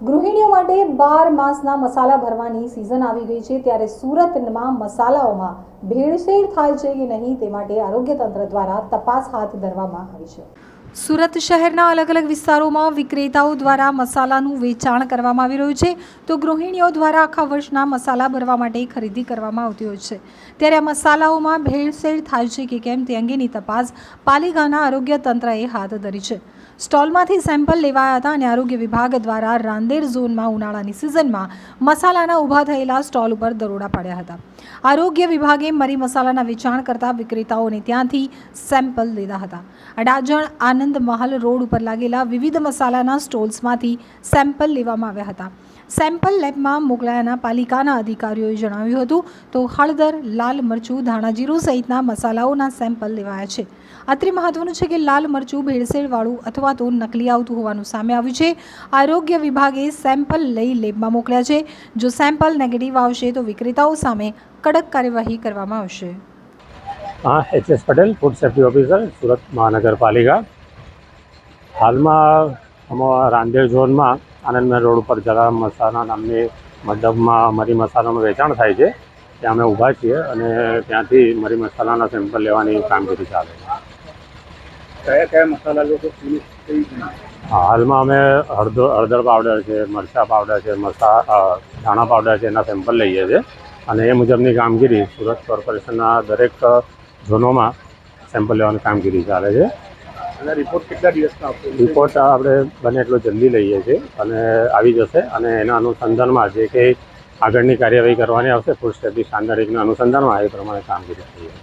ગૃહિણીઓ માટે બાર માસના મસાલા ભરવાની સિઝન આવી ગઈ છે ત્યારે સુરતમાં મસાલાઓમાં ભેળસેળ થાય છે કે નહીં તે માટે આરોગ્ય તંત્ર દ્વારા તપાસ હાથ ધરવામાં આવી છે. સુરત શહેરના અલગ અલગ વિસ્તારોમાં વિક્રેતાઓ દ્વારા મસાલાનું વેચાણ કરવામાં આવી રહ્યું છે. તો ગૃહિણીઓ દ્વારા આખા વર્ષના મસાલા ભરવા માટે ખરીદી કરવામાં આવતી હોય છે. ત્યારે આ મસાલાઓમાં ભેળસેળ થાય છે કે કેમ તે અંગેની તપાસ પાલિકાના આરોગ્ય તંત્રએ હાથ ધરી છે. સ્ટોલમાંથી સેમ્પલ લેવાયા હતા અને આરોગ્ય વિભાગ દ્વારા રાંદેર ઝોનમાં ઉનાળાની સિઝનમાં મસાલાના ઊભા થયેલા સ્ટોલ ઉપર દરોડા પાડ્યા હતા. આરોગ્ય વિભાગે મરી મસાલાના વેચાણ કરતા વિક્રેતાઓને ત્યાંથી સેમ્પલ લીધા હતા. અડાજણ આનંદ મહલ રોડ ઉપર લાગેલા વિવિધ મસાલાના સ્ટોલ્સમાંથી સેમ્પલ લેવામાં આવ્યા હતા. સેમ્પલ લેબમાં મોકલાયાના પાલિકાના અધિકારીઓએ જણાવ્યું હતું, તો હળદર, લાલ મરચું ધાણા જીરું સહિતના મસાલાઓના સેમ્પલ લેવાયા છે. અત્રે મહત્વનું છે કે લાલ મરચું ભેળસેળવાળું અથવા તો નકલી આવતું હોવાનું સામે આવ્યું છે. આરોગ્ય વિભાગે સેમ્પલ લઈ લેબમાં મોકલ્યા છે. જો સેમ્પલ નેગેટિવ આવશે તો વિક્રેતાઓ સામે કડક કાર્યવાહી કરવામાં આવશે. હા H S Patel food safety officer Surat મહાનગરપાલિકા. હાલમાં અમારા રાંદેર ઝોનમાં આનંદમહેલ રોડ ઉપર જરા મસાલા નામની મંડપમાં મરી મસાલાનું વેચાણ થાય છે. ત્યાં અમે ઊભા છીએ અને ત્યાંથી મરી મસાલાના સેમ્પલ લેવાની કામગીરી ચાલે છે. કયા કયા મસાલા લોકો પોલીસ કઈ હા, હાલમાં અમે હળદર હળદર પાવડર છે મરચાં પાવડર છે મસા ધાણા પાવડર છે એના સેમ્પલ લઈએ છીએ. અને એ મુજબની કામગીરી સુરત કોર્પોરેશનના દરેક ઝોનોમાં સેમ્પલ લેવાની કામગીરી ચાલે છે. અને રિપોર્ટ કેટલા દિવસમાં આપશો? રિપોર્ટ આપણે બને એટલો જલ્દી લઈએ છીએ અને આવી જશે અને એના અનુસંધાનમાં જે કંઈ આગળની કાર્યવાહી કરવાની આવશે ફૂડ સેફ્ટી સ્ટાન્ડર્ડ એકના અનુસંધાનમાં એ પ્રમાણે કામગીરી થઈએ